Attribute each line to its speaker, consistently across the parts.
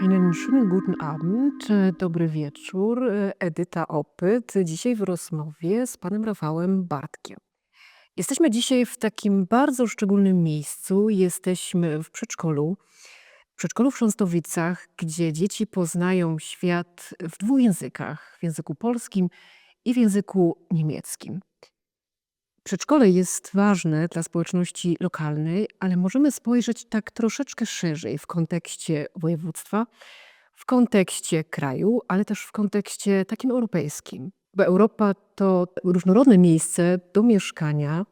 Speaker 1: Einen schönen guten Abend, e, dobry wieczór. E, Edyta Opyt, dzisiaj w rozmowie z panem Rafałem Bartkiem. Jesteśmy dzisiaj w takim bardzo szczególnym miejscu. Jesteśmy w przedszkolu. W przedszkolu w Chrząstowicach, gdzie dzieci poznają świat w dwóch językach, w języku polskim i w języku niemieckim. Przedszkole jest ważne dla społeczności lokalnej, ale możemy spojrzeć tak troszeczkę szerzej w kontekście województwa, w kontekście kraju, ale też w kontekście takim europejskim. Bo Europa to różnorodne miejsce do mieszkania,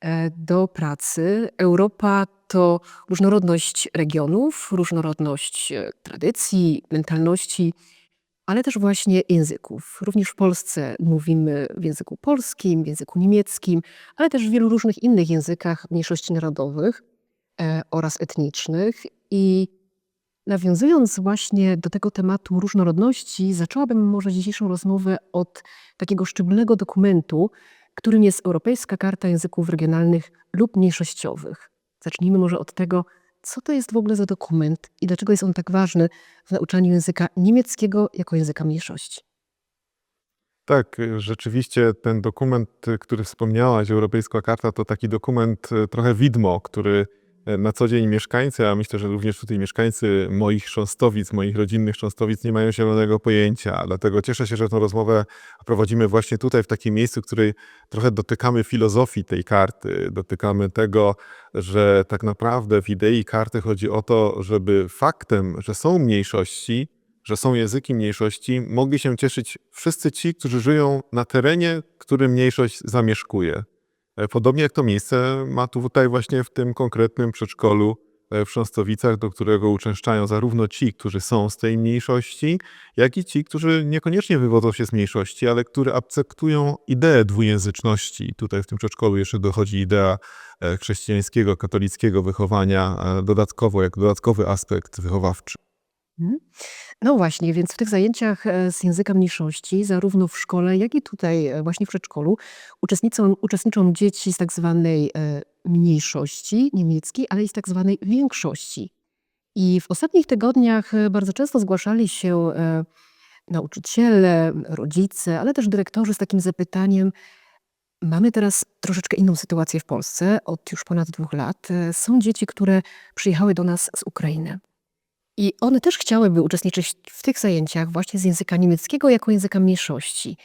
Speaker 1: e, do pracy. Europa to różnorodność regionów, różnorodność e, tradycji, mentalności, ale też właśnie języków. Również w Polsce mówimy w języku polskim, w języku niemieckim, ale też w wielu różnych innych językach mniejszości narodowych e, oraz etnicznych. I nawiązując właśnie do tego tematu różnorodności, zaczęłabym może dzisiejszą rozmowę od takiego szczególnego dokumentu, którym jest Europejska Karta Języków Regionalnych lub Mniejszościowych. Zacznijmy może od tego, co to jest w ogóle za dokument i dlaczego jest on tak ważny w nauczaniu języka niemieckiego jako języka mniejszości.
Speaker 2: Tak, y, rzeczywiście ten dokument, y, który wspomniałaś, Europejska Karta, to taki dokument y, trochę widmo, który na co dzień mieszkańcy, a myślę, że również tutaj mieszkańcy moich chrząstowic, moich rodzinnych chrząstowic nie mają zielonego pojęcia. Dlatego cieszę się, że tę rozmowę prowadzimy właśnie tutaj, w takim miejscu, w której trochę dotykamy filozofii tej karty, dotykamy tego, że tak naprawdę w idei karty chodzi o to, żeby faktem, że są mniejszości, że są języki mniejszości, mogli się cieszyć wszyscy ci, którzy żyją na terenie, który mniejszość zamieszkuje. E, Podobnie jak to miejsce ma tutaj właśnie w tym konkretnym przedszkolu e, w Chrząstowicach, do którego uczęszczają zarówno ci, którzy są z tej mniejszości, jak i ci, którzy niekoniecznie wywodzą się z mniejszości, ale którzy akceptują ideę dwujęzyczności. Tutaj w tym przedszkolu jeszcze dochodzi idea e, chrześcijańskiego, katolickiego wychowania dodatkowo, jak dodatkowy aspekt wychowawczy.
Speaker 1: Mhm. No właśnie, więc w tych zajęciach e, z języka mniejszości, zarówno w szkole, jak i tutaj e, właśnie w przedszkolu, uczestniczą, uczestniczą dzieci z tak zwanej e, mniejszości niemieckiej, ale i z tak zwanej większości. I w ostatnich tygodniach bardzo często zgłaszali się nauczyciele, rodzice, ale też dyrektorzy z takim zapytaniem. Mamy teraz troszeczkę inną sytuację w Polsce od już ponad dwóch lat. Są dzieci, które przyjechały do nas z Ukrainy. I one też chciałyby uczestniczyć w tych zajęciach właśnie z języka niemieckiego jako języka mniejszości.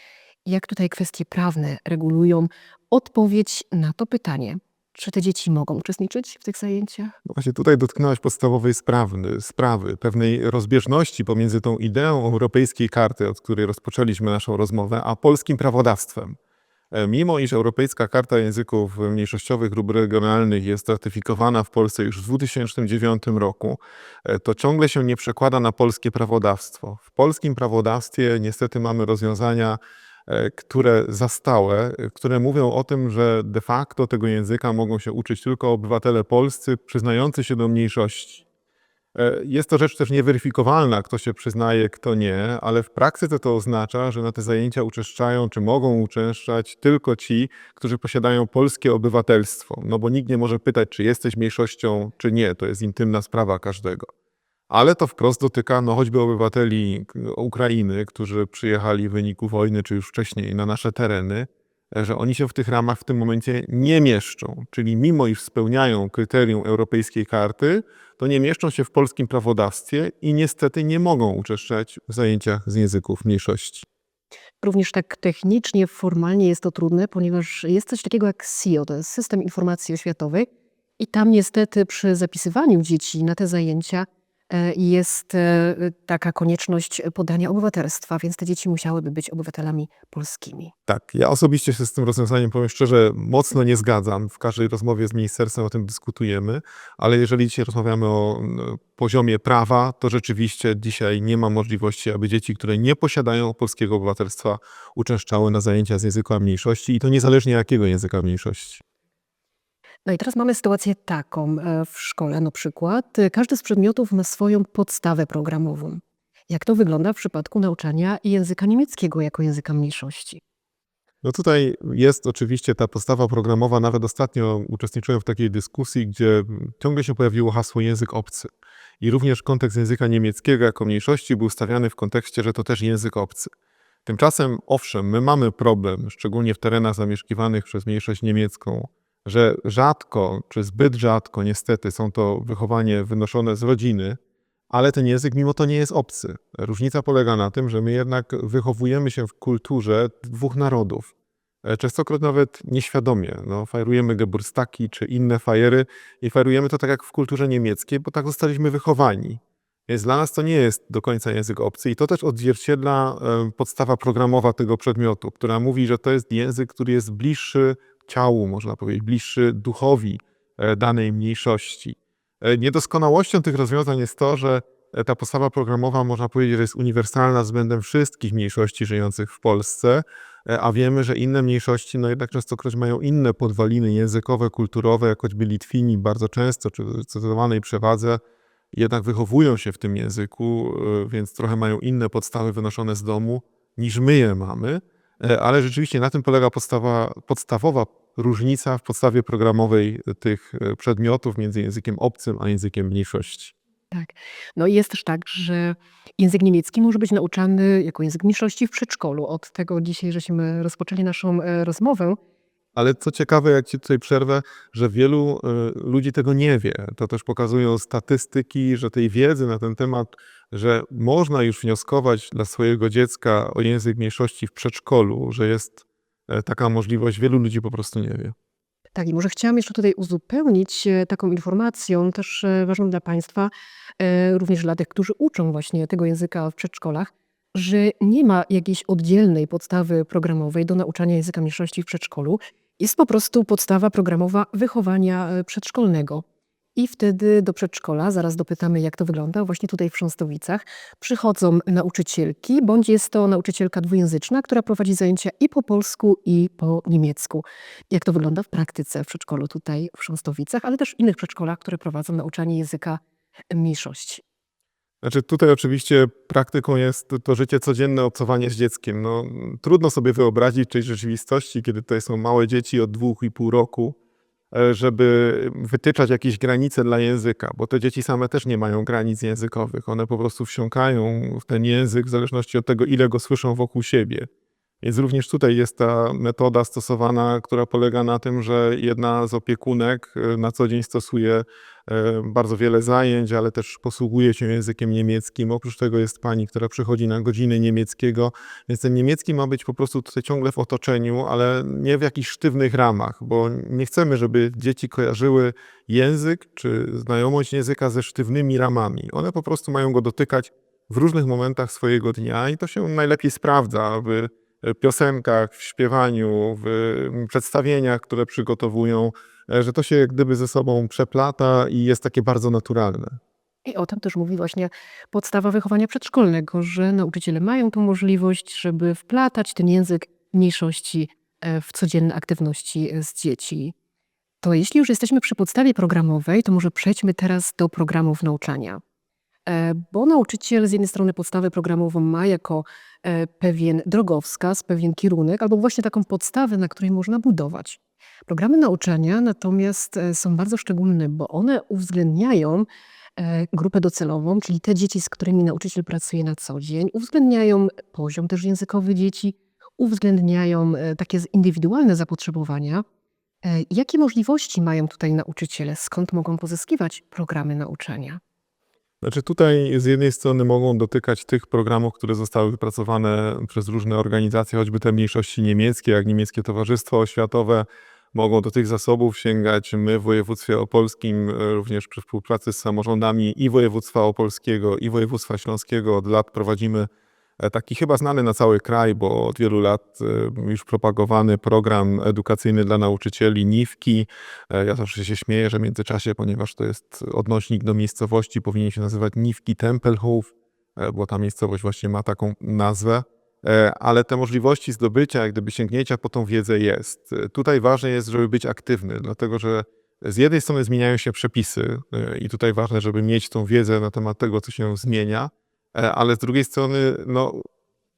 Speaker 1: Jak tutaj kwestie prawne regulują odpowiedź na to pytanie? Czy te dzieci mogą uczestniczyć w tych zajęciach?
Speaker 2: No właśnie tutaj dotknęłaś podstawowej sprawy, sprawy, pewnej rozbieżności pomiędzy tą ideą europejskiej karty, od której rozpoczęliśmy naszą rozmowę, a polskim prawodawstwem. E, Mimo iż Europejska Karta Języków Mniejszościowych lub Regionalnych jest ratyfikowana w Polsce już w 2009 roku, e, to ciągle się nie przekłada na polskie prawodawstwo. W polskim prawodawstwie niestety mamy rozwiązania, e, które zastałe, które mówią o tym, że de facto tego języka mogą się uczyć tylko obywatele polscy przyznający się do mniejszości. E, Jest to rzecz też nieweryfikowalna, kto się przyznaje, kto nie, ale w praktyce to oznacza, że na te zajęcia uczęszczają, czy mogą uczęszczać tylko ci, którzy posiadają polskie obywatelstwo. No bo nikt nie może pytać, czy jesteś mniejszością, czy nie. To jest intymna sprawa każdego. Ale to wprost dotyka no, choćby obywateli Ukrainy, którzy przyjechali w wyniku wojny, czy już wcześniej na nasze tereny, że oni się w tych ramach w tym momencie nie mieszczą. Czyli mimo iż spełniają kryterium europejskiej karty, to nie mieszczą się w polskim prawodawstwie i niestety nie mogą uczestniczyć w zajęciach z języków mniejszości.
Speaker 1: Również tak technicznie, formalnie jest to trudne, ponieważ jest coś takiego jak SIO, to jest System Informacji Oświatowej. I tam niestety przy zapisywaniu dzieci na te zajęcia jest e, taka konieczność podania obywatelstwa, więc te dzieci musiałyby być obywatelami polskimi.
Speaker 2: Tak, ja osobiście się z tym rozwiązaniem, powiem szczerze, mocno nie zgadzam. W każdej rozmowie z ministerstwem o tym dyskutujemy, ale jeżeli dzisiaj rozmawiamy o poziomie prawa, to rzeczywiście dzisiaj nie ma możliwości, aby dzieci, które nie posiadają polskiego obywatelstwa, uczęszczały na zajęcia z języka mniejszości i to niezależnie jakiego języka mniejszości.
Speaker 1: No i teraz mamy sytuację taką e, w szkole na przykład. e, Każdy z przedmiotów ma swoją podstawę programową. Jak to wygląda w przypadku nauczania języka niemieckiego jako języka mniejszości?
Speaker 2: No tutaj jest oczywiście ta podstawa programowa. Nawet ostatnio uczestniczyłem w takiej dyskusji, gdzie ciągle się pojawiło hasło język obcy. I również kontekst języka niemieckiego jako mniejszości był stawiany w kontekście, że to też język obcy. Tymczasem, owszem, my mamy problem, szczególnie w terenach zamieszkiwanych przez mniejszość niemiecką, że rzadko, czy zbyt rzadko niestety są to wychowanie wynoszone z rodziny, ale ten język mimo to nie jest obcy. Różnica polega na tym, że my jednak wychowujemy się w kulturze dwóch narodów. E, Częstokroć nawet nieświadomie. No, fajrujemy geburstaki czy inne fajery i fajrujemy to tak jak w kulturze niemieckiej, bo tak zostaliśmy wychowani. Więc dla nas to nie jest do końca język obcy i to też odzwierciedla e, podstawa programowa tego przedmiotu, która mówi, że to jest język, który jest bliższy ciału, można powiedzieć, bliższy duchowi e, danej mniejszości. E, Niedoskonałością tych rozwiązań jest to, że e, ta podstawa programowa można powiedzieć, że jest uniwersalna względem wszystkich mniejszości żyjących w Polsce, a wiemy, że inne mniejszości no jednak częstokroć mają inne podwaliny językowe, kulturowe, jak choćby Litwini bardzo często, czy w zdecydowanej przewadze, jednak wychowują się w tym języku, więc trochę mają inne podstawy wynoszone z domu niż my je mamy, ale rzeczywiście na tym polega podstawa, podstawowa różnica w podstawie programowej tych e, przedmiotów między językiem obcym a językiem mniejszości.
Speaker 1: Tak. No i jest też tak, że język niemiecki może być nauczany jako język mniejszości w przedszkolu. Od tego dzisiaj, żeśmy rozpoczęli naszą e, rozmowę.
Speaker 2: Ale co ciekawe, jak ci tutaj przerwę, że wielu ludzi tego nie wie. To też pokazują statystyki, że tej wiedzy na ten temat, że można już wnioskować dla swojego dziecka o język mniejszości w przedszkolu, że jest e, taka możliwość, wielu ludzi po prostu nie wie.
Speaker 1: Tak, i może chciałam jeszcze tutaj uzupełnić e, taką informacją, też e, ważną dla Państwa, e, również dla tych, którzy uczą właśnie tego języka w przedszkolach, że nie ma jakiejś oddzielnej podstawy programowej do nauczania języka mniejszości w przedszkolu. Jest po prostu podstawa programowa wychowania e, przedszkolnego. I wtedy do przedszkola, zaraz dopytamy, jak to wygląda, właśnie tutaj w Chrząstowicach, przychodzą nauczycielki, bądź jest to nauczycielka dwujęzyczna, która prowadzi zajęcia i po polsku, i po niemiecku. Jak to wygląda w praktyce w przedszkolu tutaj w Chrząstowicach, ale też w innych przedszkolach, które prowadzą nauczanie języka mniejszości.
Speaker 2: Znaczy tutaj oczywiście praktyką jest to życie codzienne, obcowanie z dzieckiem. No, trudno sobie wyobrazić tej rzeczywistości, kiedy tutaj są małe dzieci od dwóch i pół roku, żeby wytyczać jakieś granice dla języka, bo te dzieci same też nie mają granic językowych. One po prostu wsiąkają w ten język w zależności od tego, ile go słyszą wokół siebie. Więc również tutaj jest ta metoda stosowana, która polega na tym, że jedna z opiekunek e, na co dzień stosuje e, bardzo wiele zajęć, ale też posługuje się językiem niemieckim. Oprócz tego jest pani, która przychodzi na godziny niemieckiego, więc ten niemiecki ma być po prostu tutaj ciągle w otoczeniu, ale nie w jakichś sztywnych ramach, bo nie chcemy, żeby dzieci kojarzyły język czy znajomość języka ze sztywnymi ramami. One po prostu mają go dotykać w różnych momentach swojego dnia i to się najlepiej sprawdza w piosenkach, w śpiewaniu, w przedstawieniach, które przygotowują, e, że to się jak gdyby ze sobą przeplata i jest takie bardzo naturalne.
Speaker 1: I o tym też mówi właśnie podstawa wychowania przedszkolnego, że nauczyciele mają tą możliwość, żeby wplatać ten język mniejszości e, w codzienne aktywności e, z dzieci. To jeśli już jesteśmy przy podstawie programowej, to może przejdźmy teraz do programów nauczania. E, Bo nauczyciel z jednej strony podstawę programową ma jako e, pewien drogowskaz, pewien kierunek, albo właśnie taką podstawę, na której można budować. Programy nauczania natomiast e, są bardzo szczególne, bo one uwzględniają grupę docelową, czyli te dzieci, z którymi nauczyciel pracuje na co dzień, uwzględniają poziom też językowy dzieci, uwzględniają takie indywidualne zapotrzebowania. Jakie możliwości mają tutaj nauczyciele? Skąd mogą pozyskiwać programy nauczania?
Speaker 2: Znaczy tutaj z jednej strony mogą dotykać tych programów, które zostały wypracowane przez różne organizacje, choćby te mniejszości niemieckie, jak Niemieckie Towarzystwo Oświatowe, mogą do tych zasobów sięgać. My w województwie opolskim, e, również przy współpracy z samorządami i województwa opolskiego, i województwa śląskiego od lat prowadzimy taki chyba znany na cały kraj, bo od wielu lat e, już propagowany program edukacyjny dla nauczycieli NIWKI. E, Ja zawsze się śmieję, że w międzyczasie, ponieważ to jest odnośnik do miejscowości, powinien się nazywać NIWKI Tempelhof, e, bo ta miejscowość właśnie ma taką nazwę. E, Ale te możliwości zdobycia, jak gdyby sięgnięcia po tą wiedzę jest. E, Tutaj ważne jest, żeby być aktywny, dlatego że z jednej strony zmieniają się przepisy e, i tutaj ważne, żeby mieć tą wiedzę na temat tego, co się zmienia, e, ale z drugiej strony no,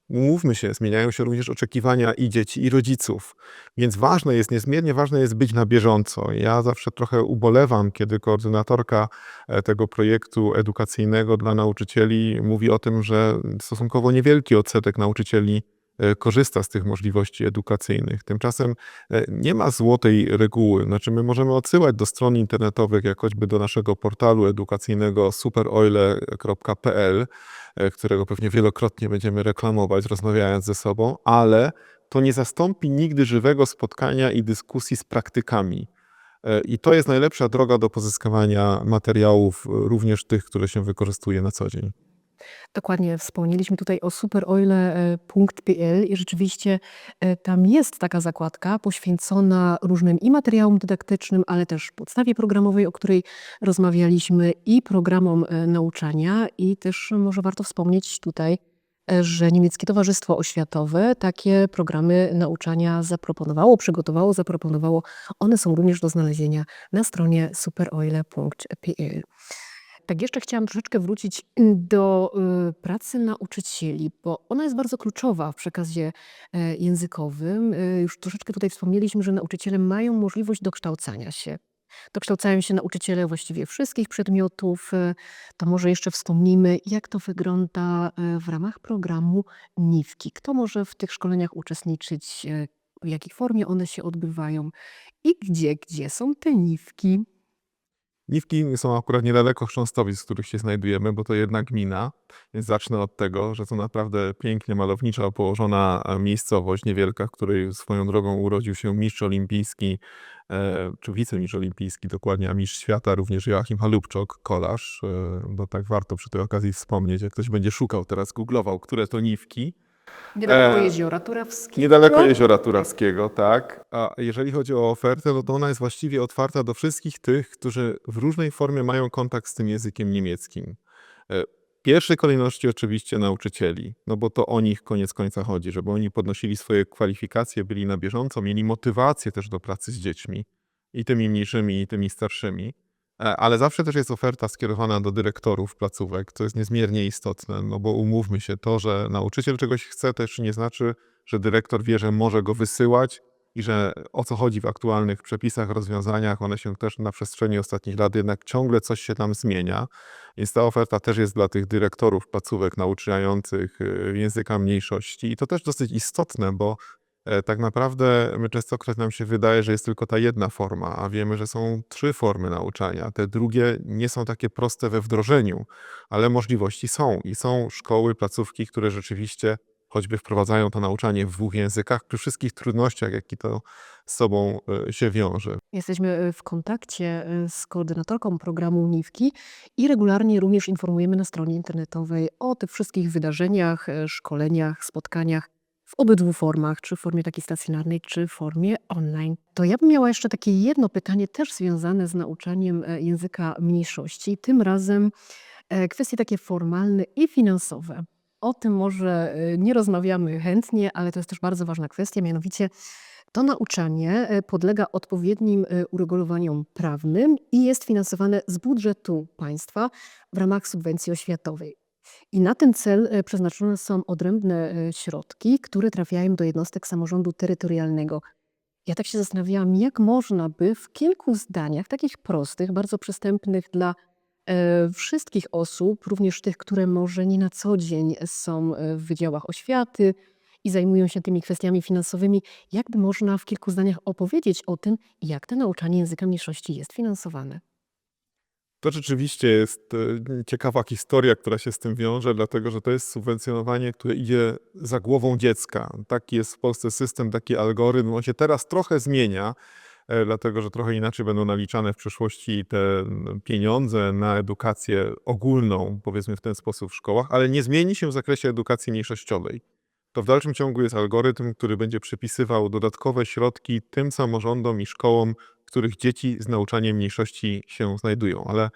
Speaker 2: umówmy się, zmieniają się również oczekiwania i dzieci, i rodziców. Więc ważne jest, niezmiernie ważne jest być na bieżąco. Ja zawsze trochę ubolewam, kiedy koordynatorka e, tego projektu edukacyjnego dla nauczycieli mówi o tym, że stosunkowo niewielki odsetek nauczycieli e, korzysta z tych możliwości edukacyjnych. Tymczasem e, nie ma złotej reguły. Znaczy, my możemy odsyłać do stron internetowych, jak choćby do naszego portalu edukacyjnego superoile.pl, e, którego pewnie wielokrotnie będziemy reklamować, rozmawiając ze sobą, ale to nie zastąpi nigdy żywego spotkania i dyskusji z praktykami. E, I to jest najlepsza droga do pozyskiwania materiałów, e, również tych, które się wykorzystuje na co dzień.
Speaker 1: Dokładnie, wspomnieliśmy tutaj o superoile.pl i rzeczywiście e, tam jest taka zakładka poświęcona różnym i materiałom dydaktycznym, ale też podstawie programowej, o której rozmawialiśmy, i programom e, nauczania. I też może warto wspomnieć tutaj, e, że Niemieckie Towarzystwo Oświatowe takie programy nauczania zaproponowało, przygotowało, zaproponowało. One są również do znalezienia na stronie superoile.pl. Tak, jeszcze chciałam troszeczkę wrócić do y, pracy nauczycieli, bo ona jest bardzo kluczowa w przekazie e, językowym. Y, Już troszeczkę tutaj wspomnieliśmy, że nauczyciele mają możliwość dokształcania się. Dokształcają się nauczyciele właściwie wszystkich przedmiotów. y, To może jeszcze wspomnimy, jak to wygląda w ramach programu NIWKI. Kto może w tych szkoleniach uczestniczyć, w jakiej formie one się odbywają i gdzie, gdzie są te NIWKI?
Speaker 2: Niwki są akurat niedaleko Chrząstowic, w których się znajdujemy, bo to jedna gmina. Więc zacznę od tego, że to naprawdę pięknie, malowniczo położona e, miejscowość, niewielka, w której swoją drogą urodził się mistrz olimpijski, e, czy wicemistrz olimpijski dokładnie, a mistrz świata również Joachim Halubczok, kolarz. E, bo tak warto przy tej okazji wspomnieć, jak ktoś będzie szukał teraz, googlował, które to Niwki.
Speaker 1: Niedaleko
Speaker 2: E,
Speaker 1: Jeziora Turawskiego.
Speaker 2: Niedaleko Jeziora Turawskiego, tak. A jeżeli chodzi o ofertę, no to ona jest właściwie otwarta do wszystkich tych, którzy w różnej formie mają kontakt z tym językiem niemieckim. E, W pierwszej kolejności oczywiście nauczycieli, no bo to o nich koniec końca chodzi, żeby oni podnosili swoje kwalifikacje, byli na bieżąco, mieli motywację też do pracy z dziećmi, i tymi mniejszymi, i tymi starszymi. E, Ale zawsze też jest oferta skierowana do dyrektorów placówek, co jest niezmiernie istotne, no bo umówmy się, to, że nauczyciel czegoś chce, też nie znaczy, że dyrektor wie, że może go wysyłać i że o co chodzi w aktualnych przepisach, rozwiązaniach, one się też na przestrzeni ostatnich lat jednak ciągle coś się tam zmienia. Więc ta oferta też jest dla tych dyrektorów placówek nauczających y, języka mniejszości i to też dosyć istotne, bo e, tak naprawdę my częstokroć nam się wydaje, że jest tylko ta jedna forma, a wiemy, że są trzy formy nauczania. Te drugie nie są takie proste we wdrożeniu, ale możliwości są i są szkoły, placówki, które rzeczywiście choćby wprowadzają to nauczanie w dwóch językach, przy wszystkich trudnościach, jakie to z sobą e, się wiąże.
Speaker 1: Jesteśmy e, w kontakcie e, z koordynatorką programu NIWKI i regularnie również informujemy na stronie internetowej o tych wszystkich wydarzeniach, e, szkoleniach, spotkaniach w obydwu formach, czy w formie takiej stacjonarnej, czy w formie online. To ja bym miała jeszcze takie jedno pytanie, też związane z nauczaniem e, języka mniejszości, tym razem e, kwestie takie formalne i finansowe. O tym może e, nie rozmawiamy chętnie, ale to jest też bardzo ważna kwestia, mianowicie to nauczanie podlega odpowiednim uregulowaniom prawnym i jest finansowane z budżetu państwa w ramach subwencji oświatowej. I na ten cel e, przeznaczone są odrębne e, środki, które trafiają do jednostek samorządu terytorialnego. Ja tak się zastanawiałam, jak można by w kilku zdaniach, takich prostych, bardzo przystępnych dla e, wszystkich osób, również tych, które może nie na co dzień są w wydziałach oświaty i zajmują się tymi kwestiami finansowymi, jakby można w kilku zdaniach opowiedzieć o tym, jak to nauczanie języka mniejszości jest finansowane.
Speaker 2: To rzeczywiście jest e, ciekawa historia, która się z tym wiąże, dlatego że to jest subwencjonowanie, które idzie za głową dziecka. Taki jest w Polsce system, taki algorytm. On się teraz trochę zmienia, e, dlatego że trochę inaczej będą naliczane w przyszłości te mm, pieniądze na edukację ogólną, powiedzmy w ten sposób w szkołach, ale nie zmieni się w zakresie edukacji mniejszościowej. To w dalszym ciągu jest algorytm, który będzie przypisywał dodatkowe środki tym samorządom i szkołom, których dzieci z nauczaniem mniejszości się znajdują. Ale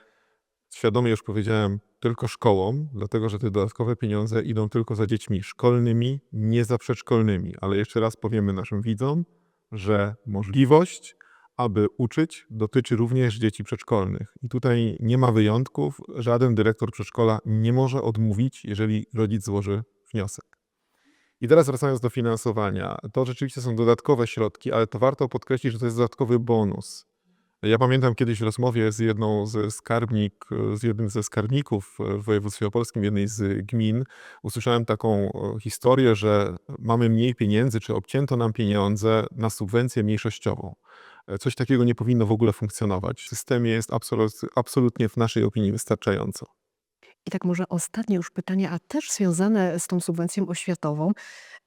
Speaker 2: świadomie już powiedziałem tylko szkołom, dlatego że te dodatkowe pieniądze idą tylko za dziećmi szkolnymi, nie za przedszkolnymi. Ale jeszcze raz powiemy naszym widzom, że możliwość, aby uczyć, dotyczy również dzieci przedszkolnych. I tutaj nie ma wyjątków. Żaden dyrektor przedszkola nie może odmówić, jeżeli rodzic złoży wniosek. I teraz wracając do finansowania, to rzeczywiście są dodatkowe środki, ale to warto podkreślić, że to jest dodatkowy bonus. Ja pamiętam kiedyś rozmowie z jedną ze skarbnik, z jednym ze skarbników w województwie opolskim, jednej z gmin, usłyszałem taką e, historię, że mamy mniej pieniędzy, czy obcięto nam pieniądze na subwencję mniejszościową. E, Coś takiego nie powinno w ogóle funkcjonować. W systemie jest absolut, absolutnie w naszej opinii wystarczająco.
Speaker 1: I tak może ostatnie już pytanie, a też związane z tą subwencją oświatową,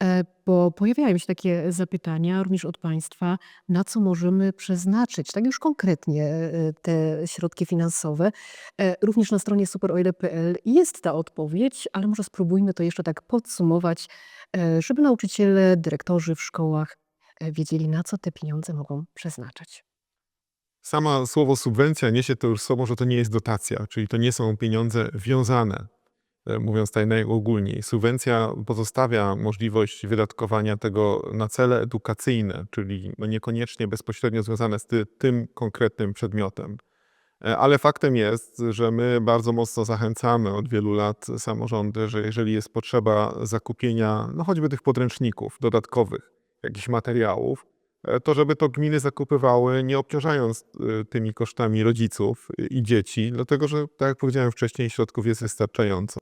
Speaker 1: e, bo pojawiają się takie zapytania również od Państwa, na co możemy przeznaczyć, tak już konkretnie, e, te środki finansowe. E, Również na stronie superoile.pl jest ta odpowiedź, ale może spróbujmy to jeszcze tak podsumować, żeby nauczyciele, dyrektorzy w szkołach wiedzieli, na co te pieniądze mogą przeznaczać.
Speaker 2: Sama słowo subwencja niesie to już sobą, że to nie jest dotacja, czyli to nie są pieniądze wiązane, e, mówiąc tak najogólniej. Subwencja pozostawia możliwość wydatkowania tego na cele edukacyjne, czyli no niekoniecznie bezpośrednio związane z ty, tym konkretnym przedmiotem. E, Ale faktem jest, że my bardzo mocno zachęcamy od wielu lat samorządy, że jeżeli jest potrzeba zakupienia, no choćby tych podręczników dodatkowych, jakichś materiałów, to żeby to gminy zakupywały, nie obciążając e, tymi kosztami rodziców i dzieci, dlatego że, tak jak powiedziałem wcześniej, środków jest wystarczająco.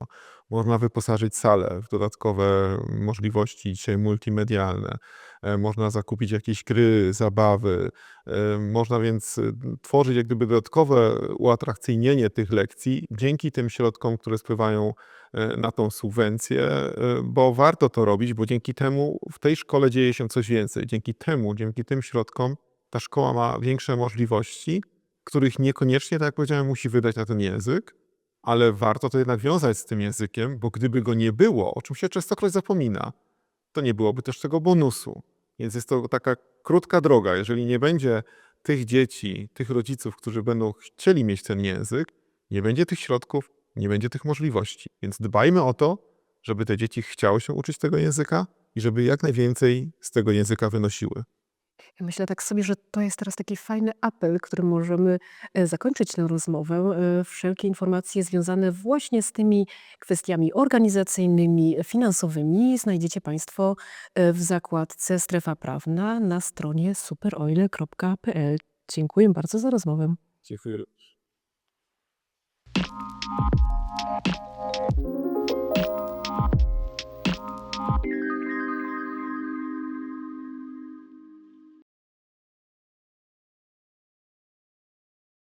Speaker 2: Można wyposażyć salę w dodatkowe możliwości dzisiaj multimedialne. E, Można zakupić jakieś gry, zabawy. E, Można więc y, tworzyć jak gdyby dodatkowe uatrakcyjnienie tych lekcji dzięki tym środkom, które spływają e, na tą subwencję, e, bo warto to robić, bo dzięki temu w tej szkole dzieje się coś więcej. Dzięki temu, dzięki tym środkom ta szkoła ma większe możliwości, których niekoniecznie, tak jak powiedziałem, musi wydać na ten język, ale warto to jednak wiązać z tym językiem, bo gdyby go nie było, o czym się częstokroć zapomina, to nie byłoby też tego bonusu. Więc jest to taka krótka droga. Jeżeli nie będzie tych dzieci, tych rodziców, którzy będą chcieli mieć ten język, nie będzie tych środków, nie będzie tych możliwości. Więc dbajmy o to, żeby te dzieci chciały się uczyć tego języka i żeby jak najwięcej z tego języka wynosiły.
Speaker 1: Myślę tak sobie, że to jest teraz taki fajny apel, którym możemy e, zakończyć tę rozmowę. E, Wszelkie informacje związane właśnie z tymi kwestiami organizacyjnymi, finansowymi znajdziecie Państwo e, w zakładce Strefa Prawna na stronie superoile.pl. Dziękuję bardzo za rozmowę.
Speaker 2: Dziękuję.